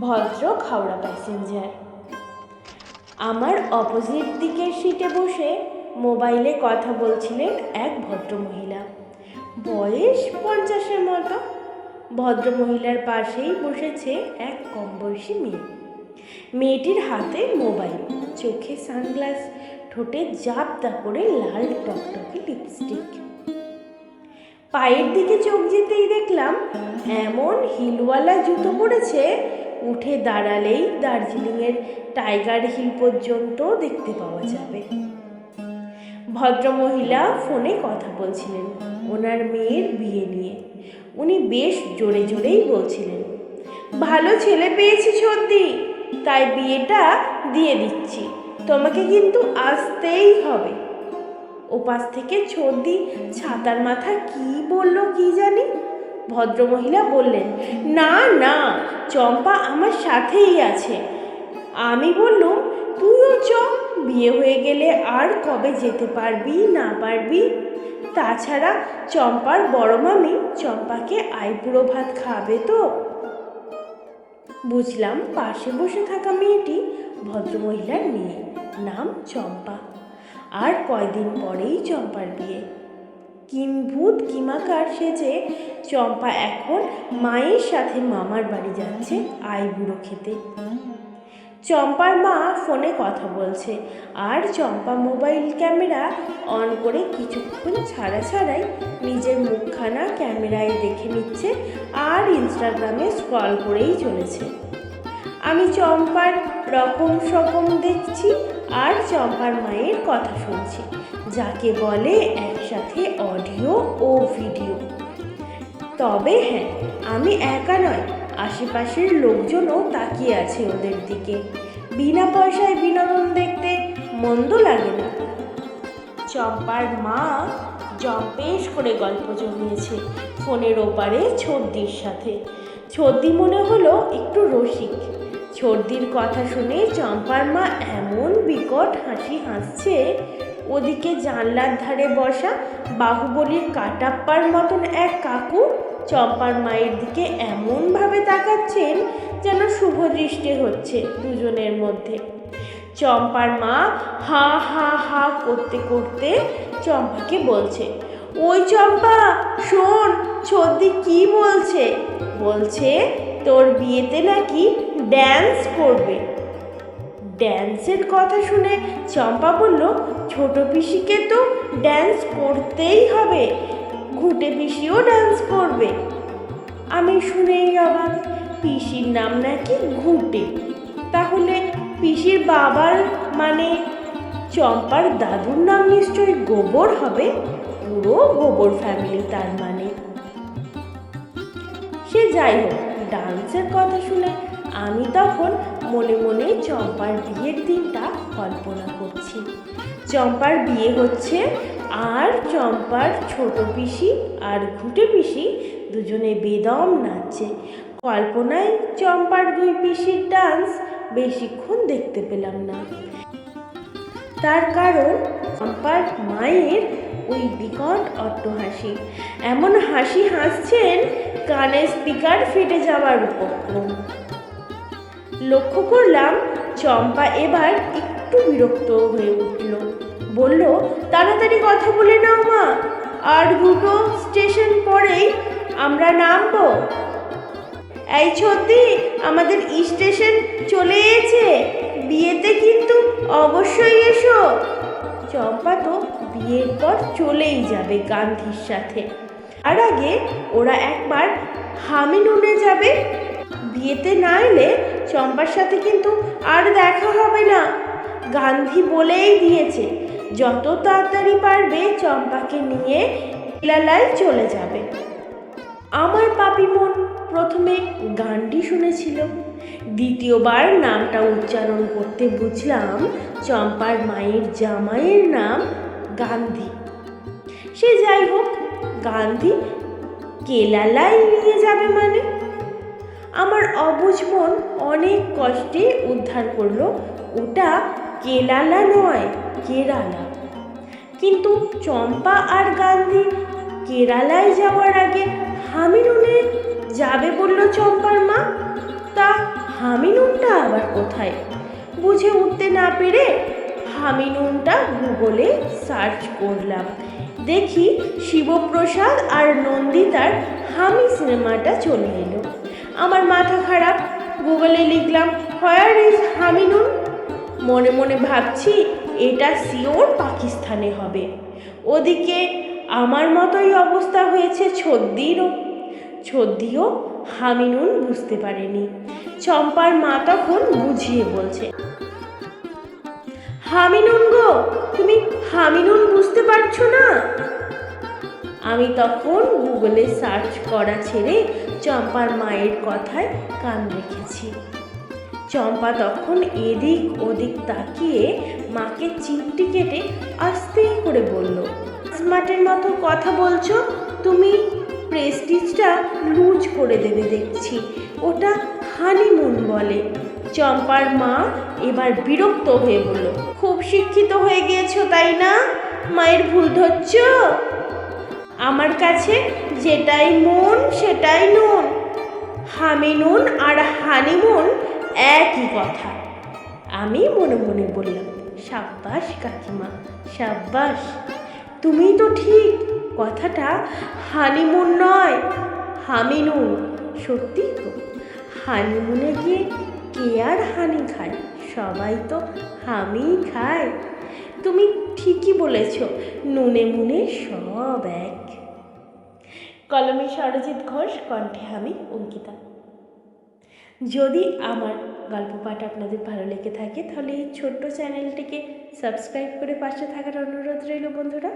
ভদ্র হাওড়া প্যাসেঞ্জার আমার অপোজিট দিকের সিটে বসে মোবাইলে কথা বলছিলেন এক ভদ্রমহিলা। বয়স পঞ্চাশের মতো। ভদ্রমহিলার পাশেই বসেছে এক কম বয়সী মেয়ে। মেয়েটির হাতে মোবাইল চোখে সানগ্লাস ঠোঁটে জাপদা করে লাল টকটকে লিপস্টিক পায়ের দিকে চোখ যেতেই দেখলাম, এমন হিলওয়ালা জুতো পরেছে, উঠে দাঁড়ালেই দার্জিলিংয়ের টাইগার হিল পর্যন্ত দেখতে পাওয়া যাবে। ভদ্রমহিলা ফোনে কথা বলছিলেন, ওনার মেয়ের বিয়ে নিয়ে। উনি বেশ জোরে জোরেই বলছিলেন, ভালো ছেলে পেয়েছি সত্যি, তাই বিয়েটা দিয়ে দিচ্ছি, তোমাকে কিন্তু আসতেই হবে। ওপাশ থেকে ছর্দি ছাতার মাথা কি বলল কি জানি? ভদ্রমহিলা বললেন, না না, চম্পা আমার সাথেই আছে। আমি বললুম, তুইও চ বিয়ে হয়ে গেলে আর কবে যেতে পারবি, না পারবি? তাছাড়া চম্পার বড় মামি চম্পাকে আইপুরো ভাত খাবে তো? বুঝলাম পাশে বসে থাকা মেয়েটি ভদ্রমহিলার মেয়ে, নাম চম্পা। আর কয়দিন পরেই চম্পার বিয়ে। কিম্ভূত কিমাকার সেজে চম্পা এখন মায়ের সাথে মামার বাড়ি যাচ্ছে আইবুড়ো খেতে। চম্পার মা ফোনে কথা বলছে, আর চম্পা মোবাইল ক্যামেরা অন করে কিছুক্ষণ ছাড়া ছাড়াই নিজের মুখখানা ক্যামেরায় দেখে নিচ্ছে আর ইনস্টাগ্রামে স্ক্রল করেই চলেছে। আমি চম্পার রকম সকম দেখছি আর চম্পার মায়ের কথা শুনছি, যাকে বলে একসাথে অডিও ও ভিডিও। তবে হ্যাঁ আমি একা নয়, আশেপাশের লোকজনও তাকিয়ে আছে ওদের দিকে। বিনা পয়সায় বিনোদন দেখতে মন্দ লাগে না। চম্পার মা জম্পেশ করে গল্প জমিয়েছে ফোনের ওপারে ছর্দির সাথে। ছর্দি মনে হলো একটু রসিক। ছর্দির কথা শুনে চম্পার মা এমন বিকট হাসি হাসছে, ওদিকে জানলার ধারে বসা বাহুবলীর কাটাপ্পার মতন এক কাকু চম্পার মায়ের দিকে এমনভাবে তাকাচ্ছেন যেন শুভ দৃষ্টি হচ্ছে দুজনের মধ্যে। চম্পার মা হা হা হা করতে করতে চম্পাকে বলছে, ওই চম্পা, শোন সর্দি কি বলছে? বলছে, তোর বিয়েতে নাকি ড্যান্স করবে। ড্যান্সের কথা শুনে চম্পা বলল, ছোট পিসিকে তো ড্যান্স করতেই হবে। ঘুটে পিসিও ড্যান্স করবে। আমি শুনেই অবাক, পিসির নাম নাকি ঘুটে? তাহলে পিসির বাবার মানে চম্পার দাদুর নাম নিশ্চয়ই গোবর হবে? পুরো গোবর ফ্যামিলি তার মানে। সে যাই হোক ডান্সের কথা শুনে আমি তখন মনে মনে চম্পার বিয়ের দিনটা কল্পনা করছি। চম্পার বিয়ে হচ্ছে আর চম্পার ছোট পিসি আর ঘুটে পিসি দুজনে বেদম নাচছে কল্পনায় চম্পার দুই পিসির ডান্স বেশিক্ষণ দেখতে পেলাম না। তার কারণ চম্পার মায়ের ওই বিকট অট্টহাসি। এমন হাসি হাসছেন কানের স্পিকার ফেটে যাওয়ার উপক্রম। লক্ষ্য করলাম চম্পা এবার একটু বিরক্ত হয়ে উঠল। বলল, তাড়াতাড়ি কথা বলে নাও মা, আর দুটো স্টেশন পরেই আমরা নামবো। এই সত্যি আমাদের স্টেশন চলে এসেছে, বিয়েতে কিন্তু অবশ্যই এসো। চম্পা তো বিয়ের পর চলেই যাবে গান্ধীর সাথে। আর আগে ওরা একবার হামিনুনে যাবে। বিয়েতে না এলে চম্পার সাথে কিন্তু আর দেখা হবে না। গান্ধী বলেই দিয়েছে, যত তাড়াতাড়ি পারবে চম্পাকে নিয়ে লালায় চলে যাবে। আমার পাপি মন প্রথমে গানটি শুনেছিল। দ্বিতীয়বার নামটা উচ্চারণ করতে বুঝলাম চম্পার মায়ের জামাইয়ের নাম গান্ধী। সে যাই হোক, গান্ধী কেলালায় নিয়ে যাবে মানে? অবুঝ মন অনেক কষ্টে উদ্ধার করল। ওটা কেলালা নয়, কেরালা। কিন্তু চম্পা আর গান্ধী কেরালায় যাওয়ার আগে হামিনুনে যাবে বলল চম্পার মা। তা হামিনুনটা আবার কোথায়? বুঝে উঠতে না পেরে হামিনুনটা গুগলে সার্চ করলাম। দেখি শিবপ্রসাদ আর নন্দিতার হামি সিনেমাটা চলে এলো। আমার মাথা খারাপ। গুগলে লিখলাম হোয়ার ইজ হামিনুন মনে মনে ভাবছি, এটা সিওর পাকিস্তানে হবে। ওদিকে, আমার মতোই অবস্থা হয়েছে ছদ্দিরও। ছদ্দিও হামিনুন বুঝতে পারেনি। চম্পার মা তখন বুঝিয়ে বলছে, হামিনুন গো, তুমি হামিনুন বুঝতে পারছ না? আমি তখন গুগলে সার্চ করা ছেড়ে চম্পার মায়ের কথায় কান রেখেছি। চম্পা তখন এদিক ওদিক তাকিয়ে মাকে চিমটি কেটে আস্তে করে বলল, স্মার্টের মতো কথা বলছো? তুমি প্রেস্টিজটা লুজ করে দেবে দেখছি। ওটা হানিমুন বলে। চম্পার মা এবার বিরক্ত হয়ে বলল, খুব শিক্ষিত হয়ে গিয়েছো, তাই না? মায়ের ভুল ধরছো? আমার কাছে যেটাই মন, সেটাই নুন। হামিনুন আর হানিমুন একই কথা। আমি মনে মনে বললাম, সাব্বাস কাকিমা, সাব্বাস। তুমি তো ঠিক কথাটা হানিমুন নয় হামিনুন সত্যি তো হানিমুনে গিয়ে কে আর হানি খায়? সবাই তো হামি খায়। তুমি ঠিকই বলেছ, নুনে মুনে সব এক কলমে সরজিৎ ঘোষ, কণ্ঠে আমি অঙ্কিতা। যদি আমার গল্প পাঠ আপনাদের ভালো লেগে থাকে, তাহলে এই ছোট্ট চ্যানেলটিকে সাবস্ক্রাইব করে পাশে থাকার অনুরোধ রইল বন্ধুরা।